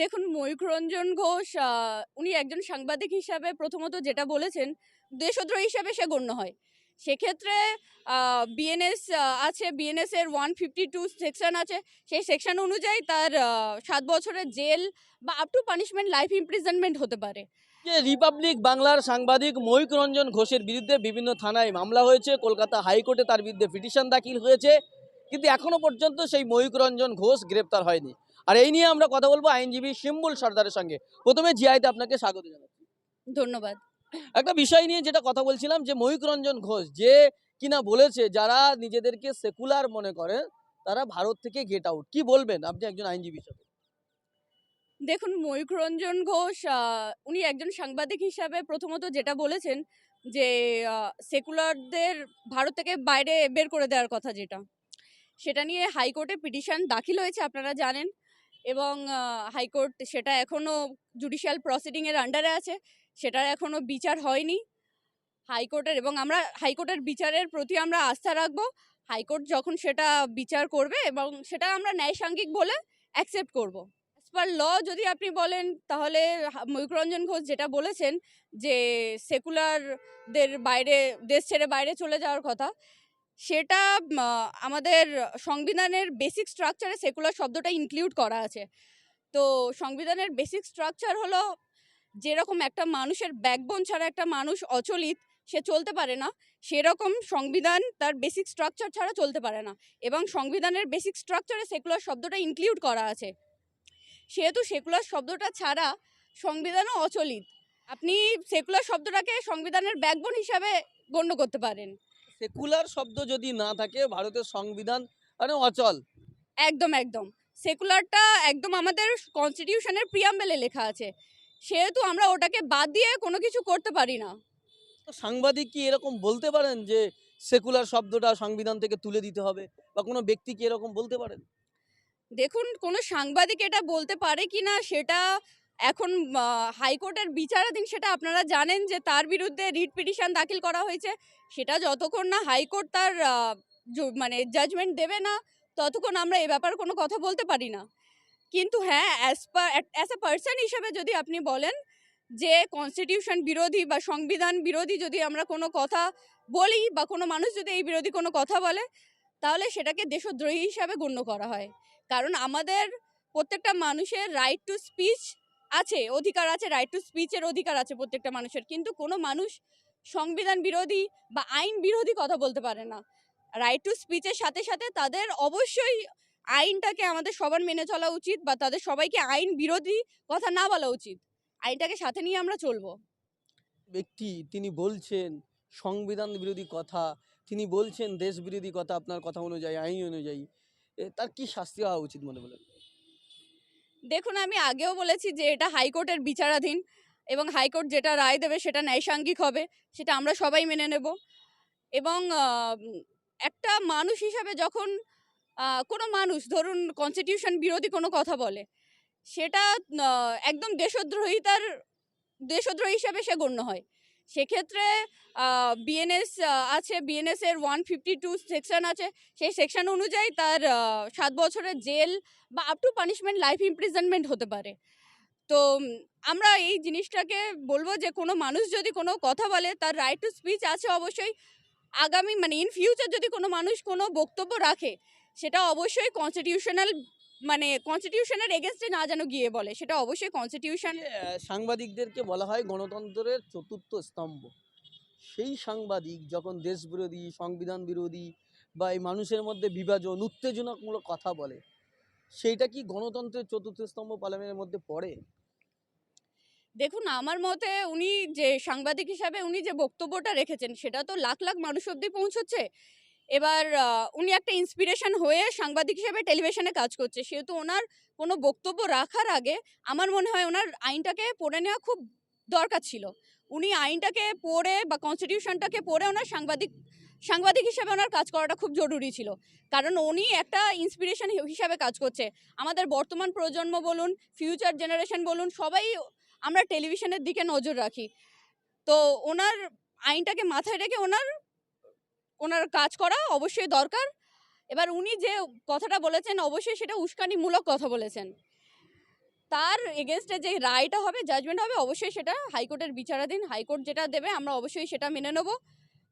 দেখুন, ময়ূররঞ্জন ঘোষ উনি একজন সাংবাদিক হিসাবে প্রথমত যেটা বলেছেন, দেশদ্রোহী হিসাবে সে গণ্য হয়। সেক্ষেত্রে বিএনএস আছে বিএনএস এর ওয়ান ফিফটি টু সেকশন আছে। সেই সেকশন অনুযায়ী তার সাত বছরের জেল বা up to punishment life imprisonment হতে পারে। যে রিপাবলিক বাংলার সাংবাদিক ময়ূক রঞ্জন ঘোষের বিরুদ্ধে বিভিন্ন থানায় মামলা হয়েছে, কলকাতা হাইকোর্টে তার বিরুদ্ধে পিটিশন দাখিল হয়েছে, কিন্তু এখনও পর্যন্ত সেই ময়ূক রঞ্জন ঘোষ গ্রেপ্তার হয়নি। আর এই নিয়ে আমরা কথা বলব আইনজীবী শিম্বুল সর্দারের সঙ্গে। প্রথমে জিআইতে আপনাকে স্বাগত জানাচ্ছি। ধন্যবাদ। একটা বিষয় নিয়ে যেটা কথা বলছিলাম যে ময়ূক রঞ্জন ঘোষ যে কিনা বলেছে যারা নিজেদেরকে সেকুলার মনে করে তারা ভারত থেকে গেট আউট কি বলবেন আপনি একজন আইনজীবী হিসেবে? দেখুন ময়ূররঞ্জন ঘোষ আহ, উনি একজন সাংবাদিক হিসাবে প্রথমত যেটা বলেছেন যে সেকুলারদের ভারত থেকে বাইরে বের করে দেওয়ার কথা যেটা। সেটা নিয়ে হাইকোর্টে পিটিশন দাখিল হয়েছে আপনারা জানেন। এবং হাইকোর্ট সেটা এখনও জুডিশিয়াল প্রসিডিংয়ের আন্ডারে আছে, সেটার এখনও বিচার হয়নি। হাইকোর্টের, এবং আমরা, হাইকোর্টের বিচারের প্রতি আমরা আস্থা রাখব। হাইকোর্ট যখন সেটা বিচার করবে এবং সেটা আমরা ন্যায়সাঙ্গিক বলে অ্যাকসেপ্ট করব। অ্যাজ পার ল যদি আপনি বলেন, তাহলে ময়ূররঞ্জন ঘোষ যেটা বলেছেন যে সেকুলারদের বাইরে, দেশ ছেড়ে বাইরে চলে যাওয়ার কথা সেটা আমাদের সংবিধানের বেসিক স্ট্রাকচারে সেকুলার শব্দটা ইনক্লুড করা আছে। তো সংবিধানের বেসিক স্ট্রাকচার হলো, যেরকম একটা মানুষের ব্যাকবোন ছাড়া একটা মানুষ অচলিত, সে চলতে পারে না। সেরকম সংবিধান তার বেসিক স্ট্রাকচার ছাড়া চলতে পারে না। এবং সংবিধানের বেসিক স্ট্রাকচারে সেকুলার শব্দটা ইনক্লুড করা আছে। সেহেতু সেকুলার শব্দটা ছাড়া সংবিধানও অচলিত। আপনি সেকুলার শব্দটাকে সংবিধানের ব্যাকবোন হিসাবে গণ্য করতে পারেন। সেকুলার শব্দ যদি না থাকে ভারতের সংবিধান মানে অচল। একদম একদম। সেকুলারটা একদম আমাদের কনস্টিটিউশনের প্রিয়াম্বেলে লেখা আছে। সেহেতু আমরা ওটাকে বাদ দিয়ে কোনো কিছু করতে পারি না। তো সাংবাদিক কি এরকম বলতে পারেন যে সেকুলার শব্দটা সংবিধান থেকে তুলে দিতে হবে? বা কোনো ব্যক্তি কি এরকম বলতে পারেন? দেখুন কোনো সাংবাদিক এটা বলতে পারে কি না সেটা এখন হাইকোর্টের বিচারাধীন সেটা আপনারা জানেন যে তার বিরুদ্ধে রিট পিটিশন দাখিল করা হয়েছে। সেটা যতক্ষণ না হাইকোর্ট তার মানে জাজমেন্ট দেবে না, ততক্ষণ আমরা এ ব্যাপারে কোনো কথা বলতে পারি না। কিন্তু হ্যাঁ as per as a person হিসেবে যদি আপনি বলেন যে কনস্টিটিউশন বিরোধী বা সংবিধান বিরোধী যদি আমরা কোনো কথা বলি বা কোনো মানুষ যদি এই বিরোধী কোনো কথা বলে, তাহলে সেটাকে দেশদ্রোহী হিসাবে গণ্য করা হয়। কারণ আমাদের প্রত্যেকটা মানুষের রাইট টু স্পিচ আছে, অধিকার আছে রাইট টু স্পিচের অধিকার আছে প্রত্যেকটা মানুষের। কিন্তু কোনো মানুষ সংবিধান বিরোধী বা আইন বিরোধী কথা বলতে পারে না। রাইট টু স্পিচের সাথে সাথে তাদের অবশ্যই আইনটাকে আমাদের সবার মেনে চলা উচিত বা তাদের সবাইকে আইন বিরোধী কথা না বলা উচিত। আইনটাকে সাথে নিয়ে আমরা চলবো। ব্যক্তি, তিনি বলছেন সংবিধান বিরোধী কথা, তিনি বলছেন দেশ বিরোধী কথা আপনার কথা অনুযায়ী, আইন অনুযায়ী তার কি শাস্তি হওয়া উচিত মনে বলেন? দেখুন, আমি আগেও বলেছি যে এটা হাইকোর্টের বিচারাধীন এবং হাইকোর্ট যেটা রায় দেবে সেটা ন্যায়সাঙ্গিক হবে, সেটা আমরা সবাই মেনে নেব। এবং একটা মানুষ হিসাবে যখন কোনো মানুষ, ধরুন কনস্টিটিউশন বিরোধী কোনো কথা বলে, সেটা একদম দেশদ্রোহিতার, দেশদ্রোহী হিসাবে সে গণ্য হয়। সেক্ষেত্রে বিএনএস আছে। বিএনএস এর ওয়ান ফিফটি টু সেকশন আছে। সেই সেকশন অনুযায়ী তার সাত বছরের জেল বা up to punishment life imprisonment হতে পারে। তো আমরা এই জিনিসটাকে বলব যে, কোনো মানুষ যদি কোনো কথা বলে, তার রাইট টু স্পিচ আছে অবশ্যই। আগামী মানে ইন ফিউচার যদি কোনো মানুষ কোনো বক্তব্য রাখে, সেটা অবশ্যই কনস্টিটিউশনাল মানে কনস্টিটিউশনের এগেনস্টে না যেন গিয়ে বলে সেটা অবশ্যই কনস্টিটিউশন সাংবাদিকদেরকে বলা হয় গণতন্ত্রের চতুর্থ স্তম্ভ। সেই সাংবাদিক যখন দেশ বিরোধী সংবিধান বিরোধী বা এই মানুষের মধ্যে বিভাজন উত্তেজনামূলক কথা বলে সেইটা কি গণতন্ত্রের চতুর্থ স্তম্ভ পার্লামেন্টের মধ্যে পড়ে? দেখুন আমার মতে উনি যে সাংবাদিক হিসাবে উনি যে বক্তব্যটা রেখেছেন সেটা তো লাখ লাখ মানুষ অব্দি পৌঁছচ্ছে। এবার উনি একটা ইন্সপিরেশন হয়ে সাংবাদিক হিসেবে টেলিভিশনে কাজ করছে। সেহেতু ওনার কোনো বক্তব্য রাখার আগে আমার মনে হয় ওনার আইনটাকে পড়ে নেওয়া খুব দরকার ছিল। উনি আইনটাকে পড়ে বা কনস্টিটিউশনটাকে পড়ে ওনার সাংবাদিক সাংবাদিক হিসেবে ওনার কাজ করাটা খুব জরুরি ছিল। কারণ উনি একটা ইন্সপিরেশন হিসাবে কাজ করছে। আমাদের বর্তমান প্রজন্ম বলুন ফিউচার জেনারেশন বলুন, সবাই আমরা টেলিভিশনের দিকে নজর রাখি। তো ওনার আইনটাকে মাথায় রেখে ওনার ওনার কাজ করা অবশ্যই দরকার। এবার উনি যে কথাটা বলেছেন, অবশ্যই সেটা উস্কানিমূলক কথা বলেছেন। তার এগেনস্টে যে রায়টা হবে জাজমেন্ট হবে, অবশ্যই সেটা হাইকোর্টের বিচারাধীন হাইকোর্ট যেটা দেবে, আমরা অবশ্যই সেটা মেনে নেব।